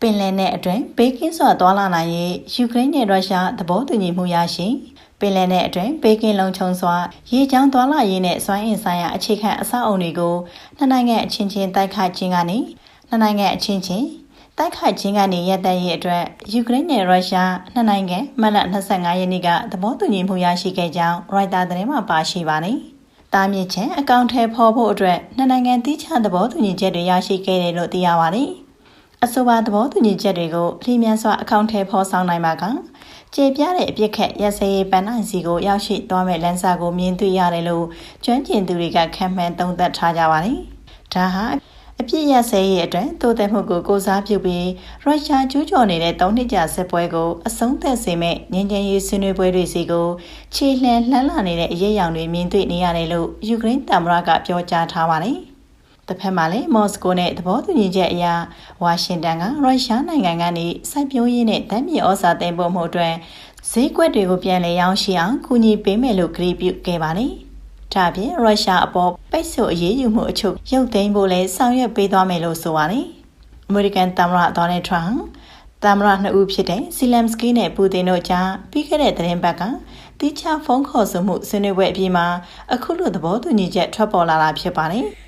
ပင်လယ်နယ်အတွင်းဘေးကင်းစွာသွာလာနိုင်ရေးယူကရိန်းနဲ့ရုရှားသဘောတူညီမှုရရှိပင်လယ်နယ်အတွင်းဘေးကင်းလုံခြုံစွာရေကြောင်းသွာလာရေးနဲ့စွမ်းအင်ဆိုင်ရာအခြေခံအဆောက်အုံတွေကိုနှစ်နိုင်ငံအချင်းချင်းတိုက်ခိုက်ခြင်းကနေနှစ်နိုင်ငံအချင်းချင်းတိုက်ခိုက်ခြင်းကနေရပ်တန့်ရေးအတွက်ယူကရိန်းနဲ့ရုရှားနှစ်နိုင်ငံမတ်လ25ရက်နေ့ကသဘောတူညီမှုရရှိခဲ့ကြောင်းရိုက်တာသတင်းမှာပါရှိပါတယ်။တာမြင့်ချင်းအကောင့်ထဲဖော်ဖို့အတွက်နှစ်နိုင်ငံတိကျသဘောတူညီချက်တွေရရှိခဲ့တယ်လို့သိရပါတယ်။ အဆိုပါသဘောတူညီချက်တွေကိုလျင်မြန်စွာအကောင့်ထဲဖော်ဆောင်နိုင်မှာကကျေပြတဲ့အပြစ်ခက်ရစရေးပန်းနိုင်စီကိုရောက်ရှိသွားမဲ့လမ်းစာကိုမြင်တွေ့ရတယ်လို့ကျွမ်းကျင်သူတွေကခံမှန်းသုံးသပ်ထားကြပါတယ်။ဒါဟာအပြစ်ရစရေးအတွက်တိုးတက်မှုကိုကိုစားပြုပြီးရုရှားကျူးကျော်နေတဲ့၃နှစ်ကြာစစ်ပွဲကိုအဆုံးသတ်စေမဲ့ငြိမ်းချမ်းရေးဆွေးနွေးပွဲတွေစီကိုခြေလှမ်းလှမ်းလာနေတဲ့အရေးအယောင်တွေမြင်တွေ့နေရတယ်လို့ယူကရိန်းသမ္မတကပြောကြားထားပါတယ်။ တစ်ဖက်မှာလည်းမော်စကိုနဲ့သဘောတူညီချက်အရဝါရှင်တန်ကရုရှားနိုင်ငံကနေစိုက်ပျိုးရေးနဲ့ဓာတ်မြေဩဇာတင်ပို့မှုအတွက်ဈေးကွက်တွေကိုပြန်လည်ရောင်းရှိအောင်ကူညီပေးမယ်လို့ကြေညာပြုခဲ့ပါတယ်။ဒါပြင်ရုရှားအပေါ်ပိတ်ဆို့အရေးယူမှုအချုပ်ရုပ်သိမ်းဖို့လည်းဆောင်ရွက်ပေးသွားမယ်လို့ဆိုပါတယ်။အမေရိကန်သမ္မတဒေါ်နယ်ထရန့်သမ္မတနှစ်ဦးဖြစ်တဲ့စီလမ်စကီနဲ့ပူတင်တို့ကြားပြီးခဲ့တဲ့သတင်းပတ်ကတိကျဖုန်းခေါ်ဆိုမှုဆွေးနွေးပွဲအပြီးမှာအခုလိုသဘောတူညီချက်ထွက်ပေါ်လာတာဖြစ်ပါတယ်။